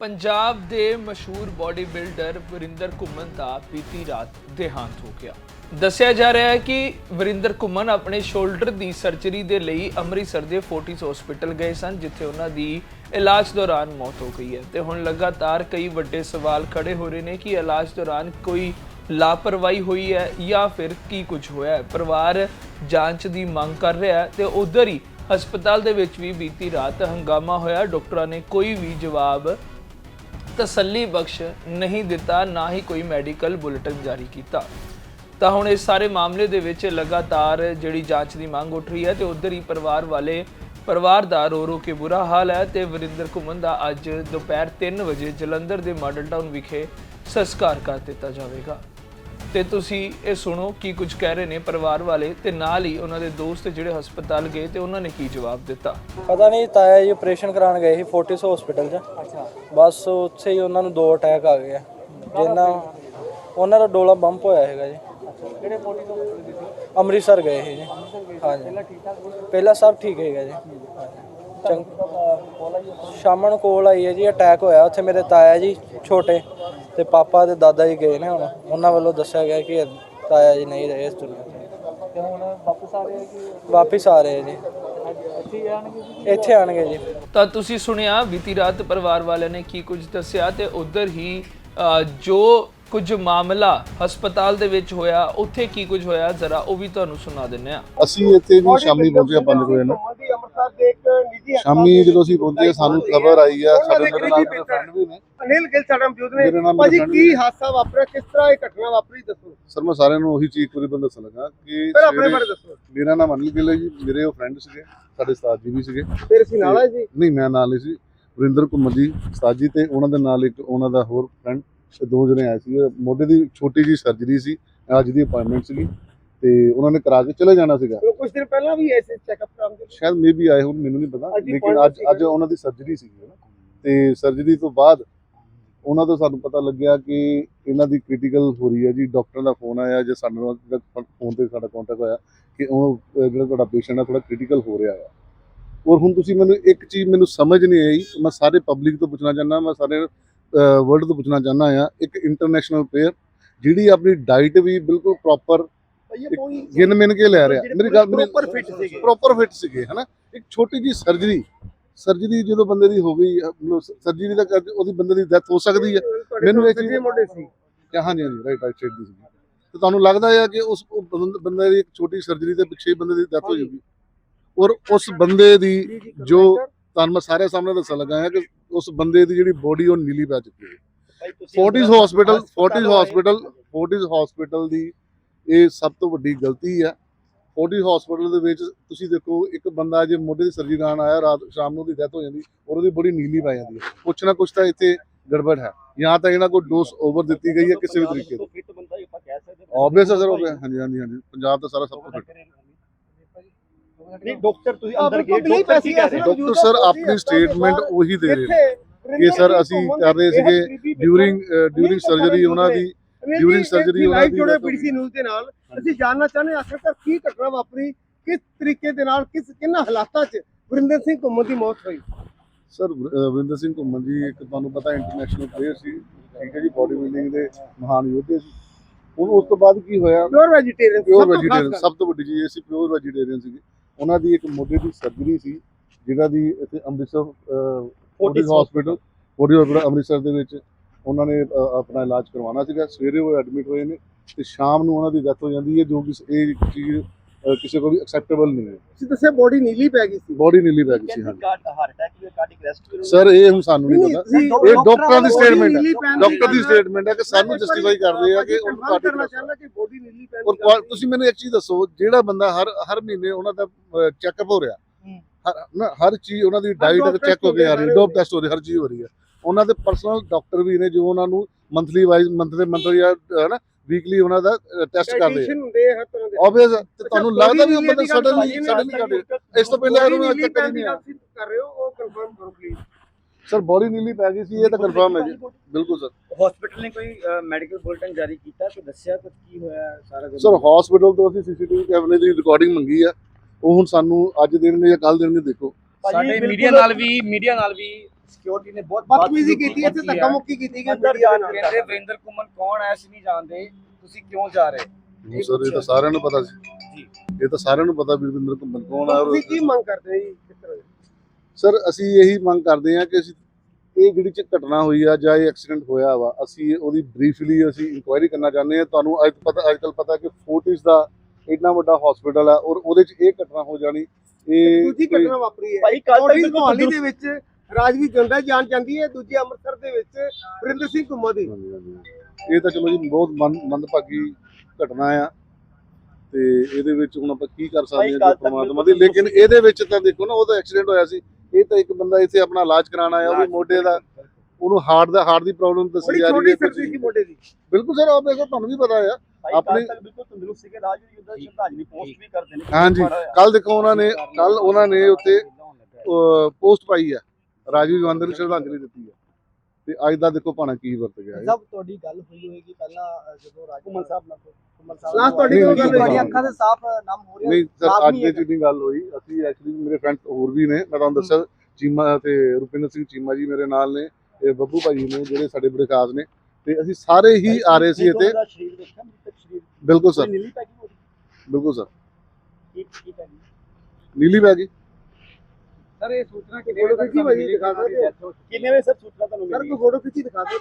ਪੰਜਾਬ ਦੇ ਮਸ਼ਹੂਰ body builder Varinder ਘੁੰਮਣ ਦਾ ਬੀਤੀ ਰਾਤ ਦੇਹਾਂਤ ਹੋ ਗਿਆ। ਦੱਸਿਆ ਜਾ ਰਿਹਾ ਹੈ ਕਿ ਵਰਿੰਦਰ ਘੁੰਮਣ ਆਪਣੇ ਸ਼ੋਲਡਰ ਦੀ ਸਰਜਰੀ ਦੇ ਲਈ ਅੰਮ੍ਰਿਤਸਰ ਦੇ ਫੋਰਟਿਸ ਹਸਪੀਟਲ ਗਏ ਸਨ, ਜਿੱਥੇ ਉਹਨਾਂ ਦੀ ਇਲਾਜ ਦੌਰਾਨ ਮੌਤ ਹੋ ਗਈ ਹੈ। ਤੇ ਹੁਣ ਲਗਾਤਾਰ ਕਈ ਵੱਡੇ ਸਵਾਲ ਖੜੇ ਹੋ ਰਹੇ ਨੇ ਕਿ ਇਲਾਜ ਦੌਰਾਨ ਕੋਈ ਲਾਪਰਵਾਹੀ ਹੋਈ ਹੈ ਜਾਂ ਫਿਰ ਕੀ ਕੁਝ ਹੋਇਆ ਹੈ। ਪਰਿਵਾਰ ਜਾਂਚ ਦੀ ਮੰਗ ਕਰ ਰਿਹਾ ਹੈ ਤੇ ਉਧਰ ਹੀ ਹਸਪਤਾਲ ਦੇ ਵਿੱਚ ਵੀ ਬੀਤੀ ਰਾਤ ਹੰਗਾਮਾ ਹੋਇਆ। ਡਾਕਟਰਾਂ ਨੇ ਕੋਈ ਵੀ ਜਵਾਬ ਤਸੱਲੀ ਬਖਸ਼ ਨਹੀਂ ਦਿੱਤਾ, ਨਾ ਹੀ ਕੋਈ ਮੈਡੀਕਲ ਬੁਲੇਟਿਨ ਜਾਰੀ ਕੀਤਾ। ਤਾਂ ਹੁਣ ਇਸ ਸਾਰੇ ਮਾਮਲੇ ਦੇ ਵਿੱਚ ਲਗਾਤਾਰ ਜਿਹੜੀ ਜਾਂਚ ਦੀ ਮੰਗ ਉੱਠ ਰਹੀ ਹੈ ਤੇ ਉਧਰ ਹੀ ਪਰਿਵਾਰ ਵਾਲੇ ਪਰਿਵਾਰ ਦਾ ਰੋ ਰੋ ਕੇ ਬੁਰਾ ਹਾਲ ਹੈ ਤੇ ਵਰਿੰਦਰ ਘੁੰਮਣ ਦਾ ਅੱਜ ਦੁਪਹਿਰ 3 ਵਜੇ ਜਲੰਧਰ ਦੇ ਮਾਡਲ ਟਾਊਨ ਵਿਖੇ ਸੰਸਕਾਰ ਕਰ ਦਿੱਤਾ ਜਾਵੇਗਾ। ਤੇ ਤੁਸੀਂ ਇਹ ਸੁਣੋ ਕੀ ਕੁਝ ਕਹਿ ਰਹੇ ਨੇ ਪਰਿਵਾਰ ਵਾਲੇ ਤੇ ਨਾਲ ਹੀ ਉਹਨਾਂ ਦੇ ਦੋਸਤ ਜਿਹੜੇ ਹਸਪਤਾਲ ਗਏ ਤੇ ਉਹਨਾਂ ਨੇ ਕੀ ਜਵਾਬ ਦਿੱਤਾ? ਪਤਾ ਨਹੀਂ ਤਾਇਆ ਜੀ ਆਪਰੇਸ਼ਨ ਕਰਾਉਣ ਗਏ ਸੀ ਫੋਰਟਿਸ ਹਸਪੀਟਲ 'ਚ। ਅੱਛਾ। ਬਸ ਉੱਥੇ ਹੀ ਉਹਨਾਂ ਨੂੰ ਦੋ ਅਟੈਕ ਆ ਗਏ ਆ। ਜਿੰਨਾ ਉਹਨਾਂ ਦਾ ਡੋਲਾ ਬੰਪ ਹੋਇਆ ਹੈਗਾ ਜੀ। ਕਿਹੜੇ ਫੋਰਟਿਸ ਹਸਪੀਟਲ ਅੰਮ੍ਰਿਤਸਰ ਗਏ ਸੀ ਜੀ। ਹਾਂਜੀ। ਪਹਿਲਾਂ ਠੀਕ ਠਾਕ ਪਹਿਲਾਂ ਸਭ ਠੀਕ ਹੈਗਾ ਜੀ। ਸ਼ਾਮਾਂ ਨੂੰ ਕੋਲ ਆਈ ਹੈ ਜੀ ਅਟੈਕ ਹੋਇਆ ਉੱਥੇ ਮੇਰੇ ਤਾਇਆ ਜੀ ਛੋਟੇ ਤੇ ਪਾਪਾ ਤੇ ਦਾਦਾ ਜੀ ਗਏ ਨੇ ਹੁਣ। ਉਹਨਾਂ ਵੱਲੋਂ ਦੱਸਿਆ ਗਿਆ ਕਿ ਤਾਇਆ ਜੀ ਨਹੀਂ ਰਹੇ ਇਸ ਦੁਨੀਆ ਤੇ। ਤੇ ਹੁਣ ਵਾਪਸ ਆ ਰਹੇ ਕਿ ਵਾਪਸ ਆ ਰਹੇ ਜੀ। ਇੱਥੇ ਆਣਗੇ ਜੀ? ਤਾਂ ਤੁਸੀਂ ਸੁਣਿਆ ਬੀਤੀ ਰਾਤ ਪਰਿਵਾਰ ਵਾਲਿਆਂ ਨੇ ਕੀ ਕੁਝ ਦੱਸਿਆ ਤੇ ਉਧਰ ਹੀ ਜੋ ਕੁਝ ਮਾਮਲਾ ਹਸਪਤਾਲ ਦੇ ਵਿੱਚ ਹੋਇਆ ਉੱਥੇ ਕੀ ਕੁਝ ਹੋਇਆ ਜ਼ਰਾ ਉਹ ਵੀ ਤੁਹਾਨੂੰ ਸੁਣਾ ਦਿੰਨੇ ਆ ਅਸੀਂ ਇੱਥੇ ਜੀ ਸ਼ਾਮੀ ਪਹੁੰਚੇ 5 ਵਜੇ ਨਾ। ਸ਼ਾਮੀ ਜਦੋਂ ਅਸੀਂ ਪਹੁੰਚੇ ਸਾਨੂੰ ਖਬਰ ਆਈ ਆ ਸਾਡੇ ਮੇਰੇ ਨਾਲ ਮੇਰੇ ਫਰੈਂਡ ਵੀ ਨੇ। ਅਨਿਲ ਗਿੱਲ ਸਾਡਾ ਮੌਜੂਦ ਨੇ। ਭਾਜੀ ਕੀ ਹਾਦਸਾ ਵਾਪਰਿਆ? ਕਿਸ ਤਰ੍ਹਾਂ ਇਹ ਘਟਨਾ ਵਾਪਰੀ? ਦੱਸੋ। ਸਰ ਮੈਂ ਸਾਰਿਆਂ ਨੂੰ ਉਹੀ ਚੀਜ਼ ਪੂਰੀ ਬੰਦ ਦੱਸਣ ਲੱਗਾ ਕਿ ਆਪਣੇ ਬਾਰੇ ਦੱਸੋ। ਮੇਰਾ ਨਾਮ ਅਨਿਲ ਗਿੱਲ ਹੈ ਜੀ। ਮੇਰੇ ਉਹ ਫਰੈਂਡ ਸੀਗੇ ਸਾਡੇ ਉਸਤਾਦ ਜੀ ਵੀ ਸੀਗੇ। ਫਿਰ ਅਸੀਂ ਨਾਲ ਆਏ ਜੀ ਨਹੀਂ ਮੈਂ ਨਾਲ ਨਹੀਂ ਸੀ। ਵਰਿੰਦਰ ਕੁਮਾਰ ਜੀ ਉਸਤਾਦ ਜੀ ਤੇ ਉਹਨਾਂ ਦੇ ਨਾਲ ਇੱਕ ਉਹਨਾਂ ਦਾ ਹੋਰ ਫਰੈਂਡ ਦੋ ਜਣੇ ਆਏ ਸੀ ਮੋਢੇ ਦੀ ਛੋਟੀ ਜੀ ਸਰਜਰੀ ਸੀ ਅੱਜ ਦੀ ਅਪਾਇੰਟਮੈਂਟ ਸੀਗੀ ਤੇ ਉਹਨਾਂ ਨੇ ਕਰਾ ਕੇ ਚਲੇ ਜਾਣਾ ਸੀਗਾ। ਕੁਝ ਦਿਨ ਪਹਿਲਾਂ ਵੀ ਐਸੇ ਚੈੱਕਅਪ ਕਰਾਉਣ ਦੇ ਲਈ। ਸ਼ਾਇਦ ਮੇ ਵੀ ਆਏ ਹੁਣ ਮੈਨੂੰ ਨਹੀਂ ਪਤਾ ਲੇਕਿਨ ਅੱਜ ਅੱਜ ਉਹਨਾਂ ਦੀ ਸਰਜਰੀ ਸੀਗੀ ਤੇ ਸਰਜਰੀ ਤੋਂ ਬਾਅਦ ਉਹਨਾਂ ਤੋਂ ਸਾਨੂੰ ਪਤਾ ਲੱਗਿਆ ਕਿ ਇਹਨਾਂ ਦੀ ਕ੍ਰਿਟੀਕਲ ਹੋ ਰਹੀ ਹੈ ਜੀ। ਡਾਕਟਰ ਦਾ ਫੋਨ ਆਇਆ ਜੇ ਸਾਨੂੰ ਫੋਨ ਤੇ ਸਾਡਾ ਕੰਟੈਕਟ ਹੋਇਆ ਕਿ ਉਹ ਜਿਹੜਾ ਤੁਹਾਡਾ ਪੇਸ਼ੈਂਟ ਹੈ ਥੋੜਾ ਕ੍ਰਿਟੀਕਲ ਹੋ ਰਿਹਾ ਹੈ। ਔਰ ਹੁਣ ਤੁਸੀਂ ਮੈਨੂੰ ਇੱਕ ਚੀਜ਼ ਮੈਨੂੰ ਸਮਝ ਨਹੀਂ ਆਈ। ਮੈਂ ਸਾਰੇ ਪਬਲਿਕ ਤੋਂ ਪੁੱਛਣਾ ਚਾਹੁੰਦਾ ਮੈਂ ਸਾਰੇ ਵਰਲਡ ਤੋਂ ਪੁੱਛਣਾ ਚਾਹੁੰਦਾ ਆ ਇੱਕ ਇੰਟਰਨੈਸ਼ਨਲ ਪਲੇਅਰ ਜਿਹੜੀ ਆਪਣੀ ਡਾਈਟ ਵੀ ਬਿਲਕੁਲ ਪ੍ਰੋਪਰ ਗਿਣ ਮਿਣ ਕੇ ਲੈ ਰਿਹਾ। ਮੇਰੀ ਗੱਲ ਪ੍ਰੋਪਰ ਫਿਟ ਸੀਗੇ। ਪ੍ਰੋਪਰ ਫਿਟ ਸੀਗੇ ਹਨਾ? ਇੱਕ ਛੋਟੀ ਜੀ ਸਰਜਰੀ ਸਰਜਰੀ ਜਦੋਂ ਬੰਦੇ ਦੀ ਹੋ ਗਈ ਸਰਜਰੀ ਦਾ ਉਹਦੀ ਬੰਦੇ ਦੀ ਡੈਥ ਹੋ ਸਕਦੀ ਹੈ। ਮੈਨੂੰ ਇਹ ਚੀਜ਼- ਮੋਢੇ ਸੀ। ਹਾਂਜੀ ਹਾਂਜੀ ਰਾਈਟ ਰਾਈਟ ਸਾਈਡ ਦੀ ਸੀ ਤੇ ਤੁਹਾਨੂੰ ਲੱਗਦਾ ਹੈ ਕਿ ਉਸ ਬੰਦ- ਦੀ ਇੱਕ ਛੋਟੀ ਸਰਜਰੀ ਦੇ ਪਿੱਛੇ ਹੀ ਬੰਦੇ ਦੀ ਡੈਥ ਹੋ ਜਾਊਗੀ। ਔਰ ਉਸ ਬੰਦੇ ਦੀ ਜੀ, ਤੁਹਾਨੂੰ ਮੈਂ ਸਾਰੇ ਸਾਹਮਣੇ ਦੱਸਣ ਲੱਗਾ ਹਾਂ ਕਿ ਉਸ ਬੰਦੇ ਦੀ ਜਿਹੜੀ ਬੋਡੀ ਉਹ ਨੀਲੀ ਪੈ ਚੁੱਕੀ ਹੈ। Fortis hospital Fortis. Hospital Fortis hospital ਦੀ ਇਹ ਸਭ ਤੋਂ ਵੱਡੀ ਗਲਤੀ ਹੈ। ਫੋਰਟਿਸ ਹਸਪੀਟਲ ਦੇ ਵਿੱਚ ਤੁਸੀਂ ਦੇਖੋ ਇੱਕ ਬੰਦਾ ਜੇ ਮੋਢੇ ਦੀ ਸਰਜਰੀ ਕਰਾਉਣ ਆਇਆ ਰਾਤ ਸ਼ਾਮ ਨੂੰ ਉਹਦੀ ਡੈਥ ਹੋ ਜਾਂਦੀ ਔਰ ਉਹਦੀ ਬੜੀ ਨੀਲੀ ਪੈ ਜਾਂਦੀ ਹੈ। ਕੁਛ ਨਾ ਕੁਛ ਤਾਂ ਇੱਥੇ ਗੜਬੜ ਹੈ। ਜਾਂ ਤਾਂ ਇਹਨਾਂ ਕੋਲ ਡੋਸ ਓਵਰ ਦਿੱਤੀ ਗਈ ਹੈ ਕਿਸੇ ਵੀ ਤਰੀਕੇ ਦੀ ਆਬਵੀਅਸ ਅਸਰ ਹੋ ਗਿਆ ਹਾਂਜੀ ਹਾਂਜੀ ਹਾਂਜੀ। ਪੰਜਾਬ ਦਾ ਸਾਰਾ ਸਭ ਤੋਂ ਫਿੱਟ ਨਹੀਂ ਡਾਕਟਰ ਤੁਸੀਂ ਅੰਦਰ ਗਏ ਡਾਕਟਰ ਕੀ ਕਹਿ ਰਹੇ ਡਾਕਟਰ ਸਰ ਆਪਣੀ ਸਟੇਟਮੈਂਟ ਉਹੀ ਦੇ ਰਹੇ ਨੇ ਕਿ ਸਰ ਅਸੀਂ ਕਰ ਰਹੇ ਸੀਗੇ ਡਿਊਰਿੰਗ ਡਿਊਰਿੰਗ ਸਰਜਰੀ ਉਹਨਾਂ ਦੀ during surgery ਉਹਨਾਂ ਲਾਈਵ ਦੀ ਜੁੜੇ ਪੀਡੀਸੀ ਨਿਊਜ਼ ਦੇ ਨਾਲ। ਅਸੀਂ ਜਾਨਣਾ ਚਾਹੁੰਦੇ ਹਾਂ ਆਖਿਰਕਾਰ ਕੀ ਘਟਨਾ ਵਾਪਰੀ ਕਿਸ ਤਰੀਕੇ ਦੇ ਨਾਲ ਕਿਸ ਕਿੰਨਾ ਹਾਲਾਤਾਂ 'ਚ ਵਰਿੰਦਰ ਸਿੰਘ ਘੁੰਮਣ ਦੀ ਮੌਤ ਹੋਈ? ਸਰ ਵਰਿੰਦਰ ਸਿੰਘ ਘੁੰਮਣ ਜੀ ਇੱਕ ਤੁਹਾਨੂੰ ਪਤਾ ਇੰਟਰਨੈਸ਼ਨਲ ਪਲੇਅਰ ਸੀ ਠੀਕ ਹੈ ਜੀ ਬਾਡੀ ਬਿਲਡਿੰਗ ਦੇ ਮਹਾਨ ਯੋਧੇ ਸੀ। ਹੁਣ ਉਸ ਤੋਂ ਬਾਅਦ ਕੀ ਹੋਇਆ? ਪਿਓਰ ਵੈਜੀਟੇਰੀਅਨ ਪਿਓਰ ਵੈਜੀਟੇਰੀਅਨ ਸਭ ਤੋਂ ਵੱਡੀ ਚੀਜ਼ ਇਹ ਸੀ ਪਿਓਰ ਵੈਜੀਟੇਰੀਅਨ ਸੀਗੇ। ਉਹਨਾਂ ਦੀ ਇੱਕ ਮੋਢੇ ਦੀ ਸਰਜਰੀ ਸੀ ਜਿਹੜਾ ਦੀ ਇੱਥੇ Amritsar Fortis hospital Fortis hospital Amritsar ਦੇ ਵਿੱਚ ਉਹਨਾਂ ਨੇ ਆਪਣਾ ਇਲਾਜ ਕਰਵਾਉਣਾ ਸੀਗਾ। ਸਵੇਰੇ ਉਹ ਐਡਮਿਟ ਹੋਏ ਨੇ ਤੇ ਸ਼ਾਮ ਨੂੰ ਉਹਨਾਂ ਦੀ ਡੈਥ ਹੋ ਜਾਂਦੀ ਹੈ ਜੋ ਕਿ ਇਹ ਚੀਜ਼ ਕਿਸੇ ਕੋਲ ਵੀ ਐਕਸੈਪਟੇਬਲ ਨਹੀਂ ਹੈ। ਤੁਸੀਂ ਦੱਸਿਆ ਬੋਡੀ ਨੀਲੀ ਪੈ ਗਈ ਸੀ। ਬੋਡੀ ਨੀਲੀ ਪੈ ਗਈ ਸੀ ਹਾਂਜੀ। ਹਾਰਟ ਅਟੈਕ ਜਾਂ ਕਾਰਡਿਕ ਅਰੈਸਟ ਸਰ ਇਹ ਹੁਣ ਸਾਨੂੰ ਨਹੀਂ ਪਤਾ। ਇਹ ਡਾਕਟਰਾਂ ਦੀ ਸਟੇਟਮੈਂਟ ਹੈ। ਡਾਕਟਰ ਦੀ ਸਟੇਟਮੈਂਟ ਹੈ ਕਿ ਸਾਨੂੰ ਜਸਟੀਫਾਈ ਕਰਦੇ ਆ ਕਿ ਉਹਨੂੰ ਕਾਰਡਿਕ ਕਰਨਾ ਚਾਹੁੰਦਾ ਕਿ ਬੋਡੀ ਨੀਲੀ ਪੈਣ ਔਰ ਤੁਸੀਂ ਮੈਨੂੰ ਇੱਕ ਚੀਜ਼ ਦੱਸੋ ਜਿਹੜਾ ਬੰਦਾ ਹਰ ਹਰ ਮਹੀਨੇ ਉਹਨਾਂ ਦਾ ਚੈੱਕਅਪ ਹੋ ਰਿਹਾ। ਹੂੰ। ਹਰ ਨਾ ਹਰ ਚੀਜ਼ ਉਹਨਾਂ ਦੀ ਡਾਈਟ ਚੈੱਕ ਹੋ ਕੇ ਆ ਹੋ ਰਹੀ ਰਹੇ ਡੋਪ ਟੈਸਟ ਹੋ ਰਹੀ ਹਰ ਚੀਜ਼ ਹੋ ਰਹੀ ਹੈ। ਉਹਨਾਂ ਦੇ ਪਰਸਨਲ ਡਾਕਟਰ ਵੀ ਨੇ ਜੋ ਉਹਨਾਂ ਨੂੰ ਮੰਥਲੀ ਵਾਈਜ਼ ਮੰਥ ਦੇ ਮੰਥ ਜਾਂ ਹੈ ਨਾ ਵੀਕਲੀ ਉਹਨਾਂ ਦਾ ਟੈਸਟ ਕਰਦੇ ਆ। ਆਬਵੀਅਸ ਤੇ ਤੁਹਾਨੂੰ ਲੱਗਦਾ ਵੀ ਉਹ ਬੰਦਾ ਸਡਨਲੀ ਸਡਨਲੀ ਕਰਦੇ ਇਸ ਤੋਂ ਪਹਿਲਾਂ ਇਹਨੂੰ ਅੱਜ ਤੱਕ ਨਹੀਂ ਆਇਆ। ਤੁਸੀਂ ਕਰ ਰਹੇ ਹੋ ਉਹ ਕਨਫਰਮ ਕਰੋ ਪਲੀਜ਼ ਸਰ ਬੋਡੀ ਨੀਲੀ ਪੈ ਗਈ ਸੀ ਇਹ ਤਾਂ ਕਨਫਰਮ ਹੈ ਜੀ। ਬਿਲਕੁਲ ਸਰ ਹਸਪੀਟਲ ਨੇ ਕੋਈ ਮੈਡੀਕਲ ਬੁਲੇਟਿਨ ਜਾਰੀ ਕੀਤਾ ਕੋਈ ਦੱਸਿਆ ਕੁਝ ਕੀ ਹੋਇਆ ਸਾਰਾ ਕੁਝ ਸਰ ਹਸਪੀਟਲ ਤੋਂ ਅਸੀਂ ਸੀਸੀਟੀਵੀ ਕੈਮਰੇ ਦੀ ਰਿਕਾਰਡਿੰਗ ਮੰਗੀ ਆ। ਉਹ ਹੁਣ ਸਾਨੂੰ ਅੱਜ ਦੇਣਗੇ ਜਾਂ ਕੱਲ ਦੇਣਗੇ ਦੇਖੋ। ਸਾਡੇ ਮੀਡੀਆ ਨਾਲ ਵੀ ਮੀਡੀਆ ਨਾਲ ਵੀ ਸਿਕਿਉਰਿਟੀ ਨੇ ਬਹੁਤ ਬਦਤਮੀਜ਼ੀ ਕੀਤੀ ਹੈ। ਤੇ ਧੱਕਾ ਮੁੱਕੀ ਕੀਤੀ ਵੀਡੀਓ ਜਾਣ ਨਾਲ। ਕਹਿੰਦੇ ਵਰਿੰਦਰ ਕੁਮਨ ਕੌਣ ਹੈ ਅਸੀਂ ਨਹੀਂ ਜਾਣਦੇ ਤੁਸੀਂ ਕਿਉਂ ਜਾ ਰਹੇ? ਸਰ ਇਹ ਤਾਂ ਸਾਰਿਆਂ ਨੂੰ ਪਤਾ ਸੀ। ਜੀ। ਇਹ ਤਾਂ ਸਾਰਿਆਂ ਨੂੰ ਪਤਾ ਵੀ ਰਵਿੰਦਰ ਘੁੰਮਣ ਕੌਣ ਹੈ ਔਰ ਤੁਸੀਂ ਕੀ ਮੰਗ ਕਰਦੇ ਹੋ ਜੀ ਕਿਸ ਤਰ੍ਹਾਂ? ਦੀ? ਸਰ ਅਸੀਂ ਇਹੀ ਮੰਗ ਕਰਦੇ ਹਾਂ ਕਿ ਅਸੀਂ ਇਹ ਜਿਹੜੀ ਚ ਘਟਨਾ ਹੋਈ ਆ ਜਾਂ ਇਹ ਐਕਸੀਡੈਂਟ ਹੋਇਆ ਵਾ ਅਸੀਂ ਉਹਦੀ ਬਰੀਫਲੀ ਅਸੀਂ ਇਨਕੁਆਇਰੀ ਕਰਨਾ ਚਾਹੁੰਦੇ ਹਾਂ। ਤੁਹਾਨੂੰ ਅੱਜ ਪਤਾ ਅੱਜ ਕੱਲ ਪਤਾ ਕਿ ਫੋਰਟਿਸ ਦਾ ਇੰਨਾ ਵੱਡਾ ਹਸਪੀਟਲ ਆ ਔਰ ਉਹਦੇ ਚ ਇਹ ਘਟਨਾ ਹੋ ਜਾਣੀ ਇਹ ਦੂਜੀ ਘਟਨਾ ਵਾਪਰੀ ਹੈ। ਭਾਈ, ਕੱਲ੍ਹ ਤੱਕ ਮੁਹਾਲੀ ਦੇ ਵਿੱਚ ਰਾਜਵੀਰ ਜੰਦਾ ਜਾਨ ਜਾਂਦੀ ਹੈ ਦੂਜੀ ਅੰਮ੍ਰਿਤਸਰ ਦੇ ਵਿੱਚ ਵਰਿੰਦਰ ਸਿੰਘ ਘੁੰਮੋ ਦੀ। ਇਹ ਤਾਂ ਚਲੋ ਜੀ ਬਹੁਤ ਮੰਦ ਮੰਦਭਾਗੀ ਘਟਨਾ ਆ ਤੇ ਇਹਦੇ ਵਿੱਚ ਹੁਣ ਆਪਾਂ ਕੀ ਕਰ ਸਕਦੇ ਹਾਂ ਪਰਮਾਤਮਾ ਦੀ। ਲੇਕਿਨ ਇਹਦੇ ਵਿੱਚ ਤਾਂ ਦੇਖੋ ਨਾ ਉਹਦਾ ਐਕਸੀਡੈਂਟ ਹੋਇਆ ਸੀ। ਇਹ ਤਾਂ ਇੱਕ ਬੰਦਾ ਇੱਥੇ ਆਪਣਾ ਇਲਾਜ ਕਰਾਉਣ ਆਇਆ ਉਹ ਵੀ ਮੋਢੇ ਦਾ ਉਹਨੂੰ ਹਾਰਟ ਦਾ ਹਾਰਟ ਦੀ ਪ੍ਰੋਬਲਮ ਦੱਸੀ ਜਾ ਰਹੀ ਹੈ ਮੋਢੇ ਦੀ। ਬਿਲਕੁਲ ਸਰ ਆਪ ਦੇਖੋ ਤੁਹਾਨੂੰ ਵੀ ਪਤਾ ਆ ਆਪਣੇ- ਕੱਲ੍ਹ ਤੱਕ ਬਿਲਕੁਲ ਤੰਦਰੁਸਤ ਸੀਗੇ ਰਾਜਵੀਰ ਜੁੱਦਾ ਸ਼ਰਧਾਂਜਲੀ ਪੋਸਟ ਵੀ ਕਰਦੇ ਨੇ। ਹਾਂਜੀ ਕੱਲ ਦੇਖੋ ਉਹਨਾਂ ਨੇ ਕੱਲ ਉਹਨਾਂ ਨੇ ਉੱਤੇ ਪੋਸਟ ਪਾਈ ਆ। ਰਾਜੀਵ ਗਾਂਧੀ ਨੂੰ ਸ਼ਰਧਾਂਜਲੀ ਦਿੱਤੀ ਆ ਤੇ ਅੱਜ ਦਾ ਦੇਖੋ ਭਾਣਾ ਕੀ ਵਰਤ ਗਿਆ ਇਹ। ਸਭ ਤੁਹਾਡੀ ਗੱਲ ਹੋਈ ਹੋਏਗੀ। ਪਹਿਲਾਂ ਜਦੋਂ ਰਾਜ ਘੁੰਮਣ ਸਾਹਿਬ ਨਾਲ ਘੁੰਮਣ ਸਾਹਿਬ Last ਤੁਹਾਡੀ ਗੱਲ ਤੁਹਾਡੀ ਹੋਈ। ਅੱਖਾਂ ਦੇ ਸਾਫ਼ ਨਾਮ ਹੋ ਰਿਹਾ। ਨਹੀਂ ਸਰ ਅੱਜ ਦੇ ਹੈ। ਨਹੀਂ ਗੱਲ ਹੋਈ ਅਸੀਂ ਐਕਚੁਅਲੀ ਮੇਰੇ ਫਰੈਂਡ ਹੋਰ ਵੀ ਨੇ। ਮੈਂ ਤੁਹਾਨੂੰ ਦੱਸਿਆ ਚੀਮਾ ਤੇ ਰੁਪਿੰਦਰ ਸਿੰਘ ਚੀਮਾ ਜੀ ਮੇਰੇ ਨਾਲ ਨੇ ਤੇ ਬੱਬੂ ਭਾਜੀ ਨੇ ਜਿਹੜੇ ਸਾਡੇ ਬੜੇ ਖਾਸ ਨੇ। ਤੇ ਅਸੀਂ ਸਾਰੇ ਹੀ ਆ ਰਹੇ ਸੀ ਇੱਥੇ ਬਿਲਕੁਲ ਸਰ। ਨੀਲੀ ਪੈ ਬਿਲਕੁਲ ਸਰ। ਕੀ ਕੀ ਪੈ ਗਈ? ਨੀਲੀ ਬੈ ਗਈ। ਸਰ ਇਹ ਸੂਚਨਾ ਫੋਟੋ ਖਿੱਚੀ ਭਾਜੀ ਦਿਖਾ ਸਕਦੇ ਹੋ ਕਿੰਨੇ ਵਜੇ ਸਰ ਸੂਚਨਾ ਤੁਹਾਨੂੰ ਸਰ ਮਿਲੀ ਕੋਈ ਫੋਟੋ ਖਿੱਚੀ ਦਿਖਾ ਤੇ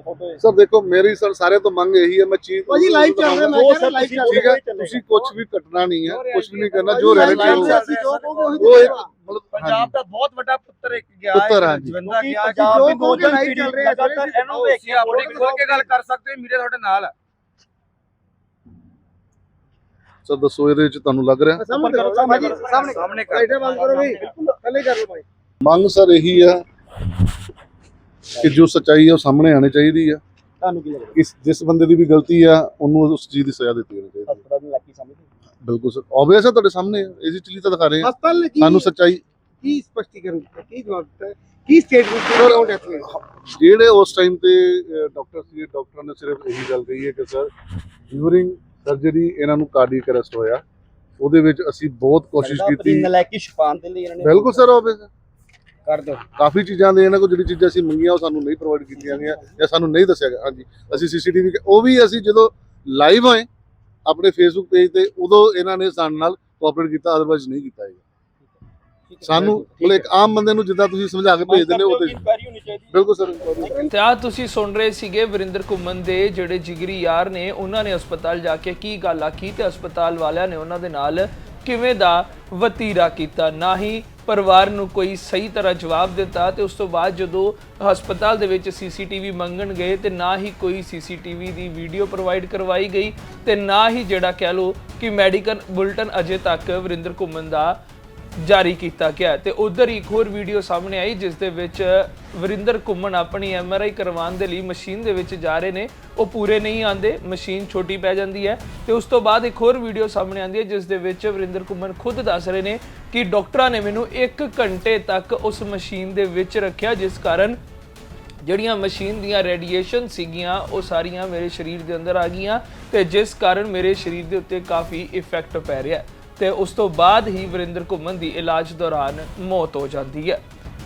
ਫੋਟੋ ਸਰ ਦੇਖੋ ਮੇਰੀ ਸਰ ਸਾਰੇ ਤੋਂ ਮੰਗ ਇਹੀ ਹੈ ਮੈਂ ਚੀਜ਼ ਭਾਜੀ ਲਾਈਵ ਚੱਲ ਰਿਹਾ ਮੈਂ ਉਹ ਕਹਿ ਰਿਹਾ ਸਰ ਲਾਈਵ ਚੱਲ ਠੀਕ ਰਿਹਾ। ਹੈ। ਤੁਸੀਂ ਕੁਝ ਵੀ ਕੱਟਣਾ ਨਹੀਂ ਹੈ ਕੁਝ ਵੀ ਨਹੀਂ ਕਰਨਾ ਜੋ live ਰੈਲਿਟੀ ਚੱਲ ਰਿਹਾ, ਹੋਊਗਾ ਅਸੀਂ ਜੋ ਕਹੋਗੇ ਉਹੀ ਇੱਕ। ਮਤਲਬ ਪੰਜਾਬ ਦਾ ਬਹੁਤ ਵੱਡਾ ਪੁੱਤਰ ਇੱਕ ਗਿਆ ਪੁੱਤਰ, ਹੈ ਹਾਂਜੀ। ਜਵੰਦਾ ਗਿਆ ਪੰਜਾਬ ਦੀ live ਪੀੜ੍ਹੀ ਚੱਲ ਰਿਹਾ, ਜਿਹੜੇ ਇਹਨੂੰ ਵੇਖ ਕੇ ਆਪਣੀ ਖੋਲ ਕੇ ਗੱਲ ਕਰ ਸਕਦੇ ਹੋ ਮੀਡੀਆ ਤੁਹਾਡੇ ਨਾਲ ਹੈ ਸਰ ਦੱਸੋ ਇਹਦੇ ਵਿੱਚ ਤੁਹਾਨੂੰ ਲੱਗ ਰਿਹਾ? ਸਾਹਮਣੇ ਕਰੋ ਕਰ ਲਓ ਭਾਈ। ਮੰਗ ਸਰ ਇਹੀ ਆ ਕਿ ਜੋ ਸੱਚਾਈ ਹੈ ਉਹ ਸਾਹਮਣੇ ਆਣੀ ਚਾਹੀਦੀ ਆ। ਤੁਹਾਨੂੰ ਕੀ ਲੱਗਦਾ? ਇਸ ਜਿਸ ਬੰਦੇ ਦੀ ਵੀ ਗਲਤੀ ਆ ਉਹਨੂੰ ਉਸ ਚੀਜ਼ ਦੀ ਸਜ਼ਾ ਦਿੱਤੀ ਜਾਣੀ ਚਾਹੀਦੀ ਹੈ। ਹਸਪਤਾਲ ਦੀ ਲੱਕੀ ਸਮਝਦੇ ਬਿਲਕੁਲ ਸਰ ਆਬਵੀਅਸ ਹੈ ਤੁਹਾਡੇ ਸਾਹਮਣੇ। ਇਸੇ ਚੀਜ਼ ਤਾਂ ਦਿਖਾ ਰਹੇ ਆ। ਹਸਪਤਾਲ ਨੇ ਕੀ ਸਾਨੂੰ ਸੱਚਾਈ ਕੀ ਸਪਸ਼ਟੀਕਰਨ ਦਿੱਤਾ? ਕੀ ਜਵਾਬ ਦਿੱਤਾ? ਹੈ? ਕੀ ਸਟੇਟਮੈਂਟ ਕਿਉਂ ਡੈਥ ਹੋਈ? ਜਿਹੜੇ ਉਸ ਟਾਈਮ ਤੇ ਡਾਕਟਰ ਸੀ ਡਾਕਟਰ ਨੇ ਸਿਰਫ ਇਹੀ ਗੱਲ ਕਹੀ ਹੈ ਕਿ ਸਰ ਡਿਊਰਿੰਗ ਸਰਜਰੀ ਇਹਨਾਂ ਨੂੰ ਕਾਰਡੀਅਕ ਅਰੈਸਟ ਹੋਇਆ। ਉਹਦੇ ਵਿੱਚ ਅਸੀਂ ਬਹੁਤ ਕੋਸ਼ਿਸ਼ ਕੀਤੀ। ਨਲਾਇਕੀ ਛੁਪਾਉਣ ਦੇ ਲਈ ਇਹਨਾਂ ਨੇ ਬਿਲਕੁਲ ਸਰ ਆਬਵੀਅਸ ਕਰ ਦਿਓ। ਕਾਫੀ ਚੀਜ਼ਾਂ ਦੇ ਇਹਨਾਂ ਕੋਲ ਜਿਹੜੀ ਚੀਜ਼ਾਂ ਅਸੀਂ ਮੰਗੀਆਂ ਉਹ ਸਾਨੂੰ ਨਹੀਂ ਪ੍ਰੋਵਾਈਡ ਕੀਤੀਆਂ ਗਈਆਂ ਜਾਂ ਸਾਨੂੰ ਨਹੀਂ ਦੱਸਿਆ ਗਿਆ। ਹਾਂਜੀ ਅਸੀਂ ਸੀਸੀਟੀਵੀ ਉਹ ਵੀ ਅਸੀਂ ਜਦੋਂ ਲਾਈਵ ਹੋਏ ਆਪਣੇ ਫੇਸਬੁੱਕ ਪੇਜ ਤੇ ਉਦੋਂ ਇਹਨਾਂ ਨੇ ਸਾਡੇ ਨਾਲ ਕੋਆਪਰੇਟ ਕੀਤਾ ਅਦਰਵਾਈਜ਼ ਨਹੀਂ ਕੀਤਾ ਹੈਗਾ। ਸਾਨੂੰ ਮਤਲਬ ਇੱਕ ਆਮ ਬੰਦੇ ਨੂੰ ਜਿੱਦਾਂ ਤੁਸੀਂ ਸਮਝਾ ਕੇ ਭੇਜਦੇ ਨੇ ਚਾਹੀਦੀ ਬਿਲਕੁਲ ਸਰ ਤੇ ਆ ਤੁਸੀਂ ਸੁਣ ਰਹੇ ਸੀਗੇ ਵਰਿੰਦਰ ਘੁੰਮਨ ਦੇ ਜਿਹੜੇ ਜਿਗਰੀ ਯਾਰ ਨੇ ਉਹਨਾਂ ਨੇ ਹਸਪਤਾਲ ਜਾ ਕੇ ਕੀ ਗੱਲ ਆਖੀ ਤੇ ਹਸਪਤਾਲ ਵਾਲਿਆਂ ਨੇ ਉਹਨਾਂ ਦੇ ਨਾਲ ਕਿਵੇਂ ਦਾ ਵਤੀਰਾ ਕੀਤਾ? ਨਾ ਹੀ ਪਰਿਵਾਰ ਨੂੰ ਕੋਈ ਸਹੀ ਤਰ੍ਹਾਂ ਜਵਾਬ ਦਿੱਤਾ ਤੇ ਉਸ ਤੋਂ ਬਾਅਦ ਜਦੋਂ ਹਸਪਤਾਲ ਦੇ ਵਿੱਚ ਸੀਸੀਟੀਵੀ ਮੰਗਣ ਗਏ ਤੇ ਨਾ ਹੀ ਕੋਈ ਸੀਸੀਟੀਵੀ ਦੀ ਵੀਡੀਓ ਪ੍ਰੋਵਾਈਡ ਕਰਵਾਈ ਗਈ ਤੇ ਨਾ ਹੀ ਜਿਹੜਾ ਕਹਿ ਲੋ ਕਿ ਮੈਡੀਕਲ ਬੁਲਟਨ ਅਜੇ ਤੱਕ ਵਰਿੰਦਰ ਘੁੰਮਨ ਦਾ ਜਾਰੀ ਕੀਤਾ ਗਿਆ ਤੇ ਉਧਰ ਇੱਕ ਹੋਰ ਵੀਡੀਓ ਸਾਹਮਣੇ ਆਈ, ਜਿਸ ਦੇ ਵਿੱਚ ਵਰਿੰਦਰ ਘੁੰਮਣ ਆਪਣੀ ਐਮਆਰਆਈ ਕਰਵਾਉਣ ਦੇ ਲਈ ਮਸ਼ੀਨ ਦੇ ਵਿੱਚ ਜਾ ਰਹੇ ਨੇ। ਉਹ ਪੂਰੇ ਨਹੀਂ ਆਂਦੇ ਮਸ਼ੀਨ ਛੋਟੀ ਪੈ ਜਾਂਦੀ ਹੈ। ਤੇ ਉਸ ਤੋਂ ਬਾਅਦ ਇੱਕ ਹੋਰ ਵੀਡੀਓ ਸਾਹਮਣੇ ਆਂਦੀ ਹੈ, ਜਿਸ ਦੇ ਵਿੱਚ ਵਰਿੰਦਰ ਘੁੰਮਣ ਖੁਦ ਦੱਸ ਰਹੇ ਨੇ ਕਿ ਡਾਕਟਰਾਂ ਨੇ ਮੈਨੂੰ 1 ਘੰਟੇ ਤੱਕ ਉਸ ਮਸ਼ੀਨ ਦੇ ਵਿੱਚ ਰੱਖਿਆ, ਜਿਸ ਕਾਰਨ ਜਿਹੜੀਆਂ ਮਸ਼ੀਨ ਦੀਆਂ ਰੇਡੀਏਸ਼ਨ ਸੀਗੀਆਂ, ਉਹ ਸਾਰੀਆਂ ਮੇਰੇ ਸਰੀਰ ਦੇ ਅੰਦਰ ਆ ਗਈਆਂ ਤੇ ਜਿਸ ਕਾਰਨ ਮੇਰੇ ਸਰੀਰ ਦੇ ਉੱਤੇ ਕਾਫੀ ਇਫੈਕਟ ਪੈ ਰਿਹਾ ਹੈ। ਤੇ ਉਸ ਤੋਂ ਬਾਅਦ ਹੀ ਵਰਿੰਦਰ ਘੁੰਮਣ ਦੀ ਇਲਾਜ ਦੌਰਾਨ ਮੌਤ ਹੋ ਜਾਂਦੀ ਹੈ।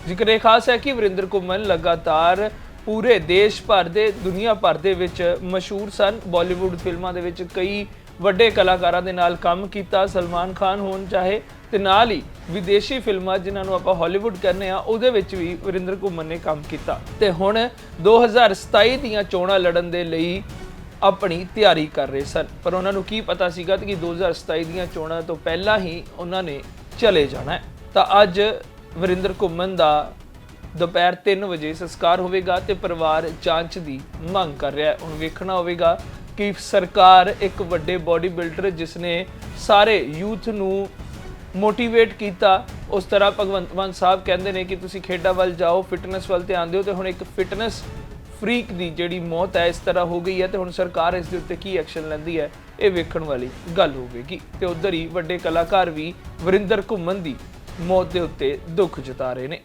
ਜ਼ਿਕਰ ਇਹ ਖਾਸ ਹੈ ਕਿ ਵਰਿੰਦਰ ਘੁੰਮਣ ਲਗਾਤਾਰ ਪੂਰੇ ਦੇਸ਼ ਭਰ ਦੇ, ਦੁਨੀਆ ਭਰ ਦੇ ਵਿੱਚ ਮਸ਼ਹੂਰ ਸਨ। ਬਾਲੀਵੁੱਡ ਫਿਲਮਾਂ ਦੇ ਵਿੱਚ ਕਈ ਵੱਡੇ ਕਲਾਕਾਰਾਂ ਦੇ ਨਾਲ ਕੰਮ ਕੀਤਾ, ਸਲਮਾਨ ਖਾਨ ਹੋਣ ਚਾਹੇ, ਤੇ ਨਾਲ ਹੀ ਵਿਦੇਸ਼ੀ ਫਿਲਮਾਂ ਜਿਨ੍ਹਾਂ ਨੂੰ ਆਪਾਂ ਹਾਲੀਵੁੱਡ ਕਹਿੰਦੇ ਆ ਉਹਦੇ ਵਿੱਚ ਵੀ ਵਰਿੰਦਰ ਘੁੰਮਣ ਨੇ ਕੰਮ ਕੀਤਾ। ਤੇ ਹੁਣ 2027 ਦੀਆਂ ਚੋਣਾਂ ਲੜਨ ਦੇ ਲਈ ਆਪਣੀ ਤਿਆਰੀ ਕਰ ਰਹੇ ਸਨ। ਪਰ ਉਹਨਾਂ ਨੂੰ ਕੀ ਪਤਾ ਸੀਗਾ ਕਿ 2027 ਦੀਆਂ ਚੋਣਾਂ ਤੋਂ ਪਹਿਲਾਂ ਹੀ ਉਹਨਾਂ ਨੇ ਚਲੇ ਜਾਣਾ ਹੈ। ਤਾਂ ਅੱਜ ਵਰਿੰਦਰ ਘੁੰਮਣ ਦਾ ਦੁਪਹਿਰ 3 ਵਜੇ ਸੰਸਕਾਰ ਹੋਵੇਗਾ ਤੇ ਪਰਿਵਾਰ ਜਾਂਚ ਦੀ ਮੰਗ ਕਰ ਰਿਹਾ ਹੈ। ਹੁਣ ਵੇਖਣਾ ਹੋਵੇਗਾ ਕਿ ਸਰਕਾਰ ਇੱਕ ਵੱਡੇ ਬਾਡੀ ਬਿਲਡਰ ਜਿਸ ਨੇ ਸਾਰੇ ਯੂਥ ਨੂੰ ਮੋਟੀਵੇਟ ਕੀਤਾ, ਉਸ ਤਰ੍ਹਾਂ ਭਗਵੰਤ ਮਾਨ ਸਾਹਿਬ ਕਹਿੰਦੇ ਨੇ ਕਿ ਤੁਸੀਂ ਖੇਡਾਂ ਵੱਲ ਜਾਓ, ਫਿਟਨੈਸ ਵੱਲ ਧਿਆਨ ਦਿਓ ਤੇ ਹੁਣ ਇੱਕ ਫਿਟਨੈਸ ਫਰੀਕ ਦੀ ਜਿਹੜੀ ਮੌਤ ਹੈ, ਇਸ ਤਰ੍ਹਾਂ ਹੋ ਗਈ ਹੈ ਤੇ ਹੁਣ ਸਰਕਾਰ ਇਸ ਦੇ ਉੱਤੇ ਕੀ ਐਕਸ਼ਨ ਲੈਂਦੀ ਹੈ, ਇਹ ਵੇਖਣ ਵਾਲੀ ਗੱਲ ਹੋਵੇਗੀ। ਤੇ ਉਧਰ ਹੀ ਵੱਡੇ ਕਲਾਕਾਰ ਵੀ ਵਰਿੰਦਰ ਘੁੰਮਣ ਦੀ ਮੌਤ ਦੇ ਉੱਤੇ ਦੁੱਖ ਜਤਾ ਰਹੇ ਨੇ।